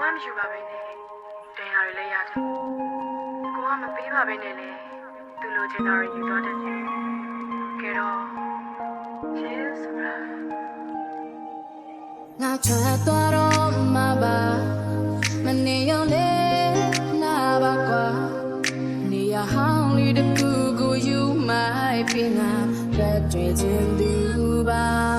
ကိုကမယူပါပဲနဲ့ဒဏ်ရာတွေလည်းရတယ်ကိုကမပေးပါပဲနဲ့လေသူလိုချင်တာတွေယူတော့တယ်ကဲတော့ cheers ဆိုတာငါထွက်သွားတော့မှာပါမနေရောလေလာပါကွာနေရဟောင်းလေးတစ်ခုကိုယူမိုက်ပြီးငါရက်တွေချင်းသူပါ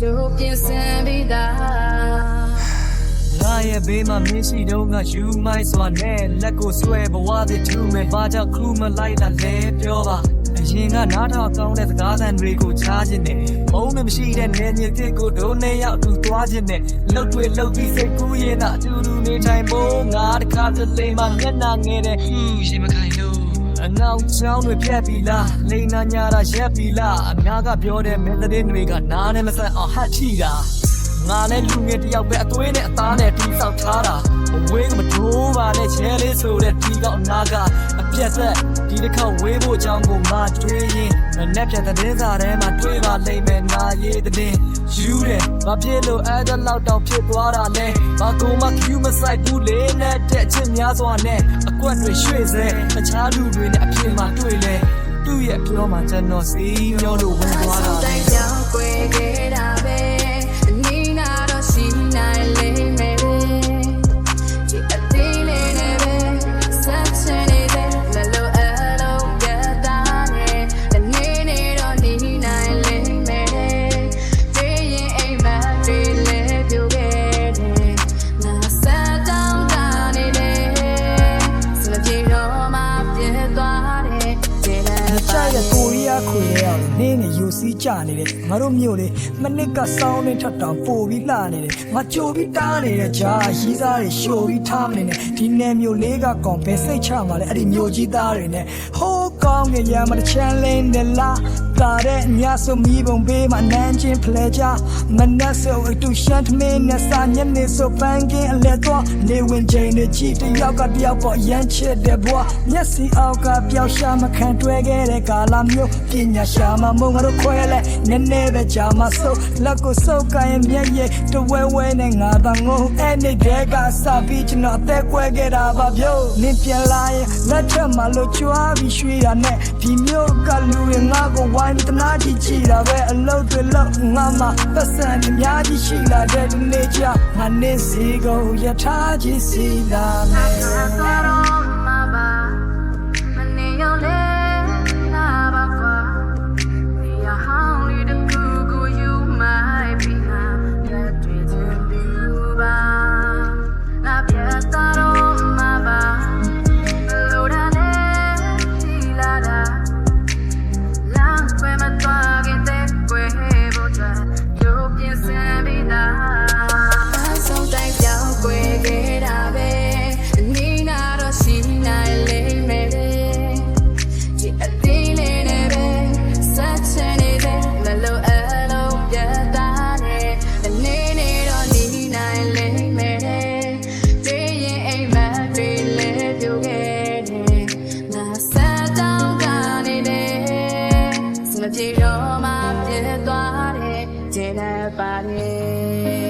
အတွက်ကြိုးပြင်ဆင်ပြီးသားငါရဲ့ဘေးမှာမင်းရှိတော့ငါယူမိုက်စွာနဲ့လက်ကိုဆွဲဘဝသည်ထူမဲ့ဘာကြောင့်ခူးမလိုက်တာလဲပြောပါအရင်ကနားထောင်ကောင်းတဲ့စကားသံတွေကိုချားခြင်းနဲ့မုန်းနဲ့မရှိတဲ့နေညစ်တစ်ကိုဒုံနဲ့ရောက်သူသွားခြင်းနဲ့လှုပ်တွေလှုပ်ပြီးစိတ်ကူးရင်သာအတူတူနေထိုင်ဖို့ငါတခါတလေမှမျက်နှာငယ်တဲ့ဟူးရင်မခိုင်လို့ အငေါချောင်းတွေပြက်ပြီလားလိန်နာညာတာရက်ပြီလားအများကပြောတဲ့မင်းသတင်းတွေကနားနဲ့မဆက်အောင်ဟတ်ချီတာ ငါလည်းလူငယ်တယောက်ပဲအသွေးနဲ့အသားနဲ့တီးဆောက်ထားတာအဝေးကမတိုးပါနဲ့ချဲလေးဆိုတဲ့ဒီကောက်နာကအပြက်သက်ဒီတစ်ခေါက်ဝေးဖို့အကြောင်းကိုငါတွေးရင်မနဲ့ပြန်တဲ့င်းစာထဲမှာတွေးပါလိမ့်မယ်နာရေးတဲ့ယူတယ်ဘာဖြစ်လို့အဲ့ဒါလောက်တောင်ဖြစ်သွားတာလဲဘာကူမကျူမဆိုင်ဘူးလေနဲ့တဲ့အချင်းများစွာနဲ့အကွက်တွေရွှေ့စေတခြားလူတွေနဲ့အဖြစ်မှတွေ့လဲသူ့ရဲ့ပြောမှကျွန်တော်စီမျောလို့ဝင်သွားတာ စည်းကြနေတယ်ငါတို့မြို့လေးမနစ်ကစောင်းနေထက်တောင်ပို့ပြီးလှနေတယ်ငါကြိုပြီးတားနေတဲ့ဂျာရီးသားတွေရှို့ပြီးထားမနေနဲ့ဒီနယ်မြို့လေးကကောင်ပဲစိတ်ချမှာလေအဲ့ဒီမြို့ကြီးသားတွေနဲ့ဟိုး ကောင်းငယ်ရမတချမ်းလင်းတယ်လားကာတဲ့ညဆိုမီးပုံဘေးမှာနန်းချင်းဖလဲကြမနက်ဆိုအတူရှမ်းထမင်းနဲ့စာညနေဆိုပန်းကင်းအလဲတော့နေဝင်ချိန်တွေကြည့်တယောက်ကတယောက်ပေါ်ရမ်းချစ်တဲ့ဘွားမျက်စိအောက်ကပျောက်ရှာမခံတွဲခဲ့တဲ့ကာလမျိုးပညာရှာမမုံငါတို့ခွဲလဲနည်းနည်းပဲကြာမဆုပ်လက်ကိုဆုပ်ကိုင်းမျက်ရည်တဝဲဝဲနဲ့ငါသာငုံအဲ့ဒီတဲကစပြီးကျွန်တော်အသက်ကွဲခဲ့တာပါဗျို့နင်ပြန်လာရင်လက်ထက်မှာလို့ကြွားပြီးရွှေရနဲ့ဒီမျိုးကလူတွေငါကိုဝိုင်းတနာကြည့်ကြည့်တာပဲအလုပ်တွေလုပ်ငါမှပတ်စံအများကြီးရှိလာတဲ့ဒီနေ့ကျငါနေစီကိုယထာကြီးစီလာမယ် Everybody.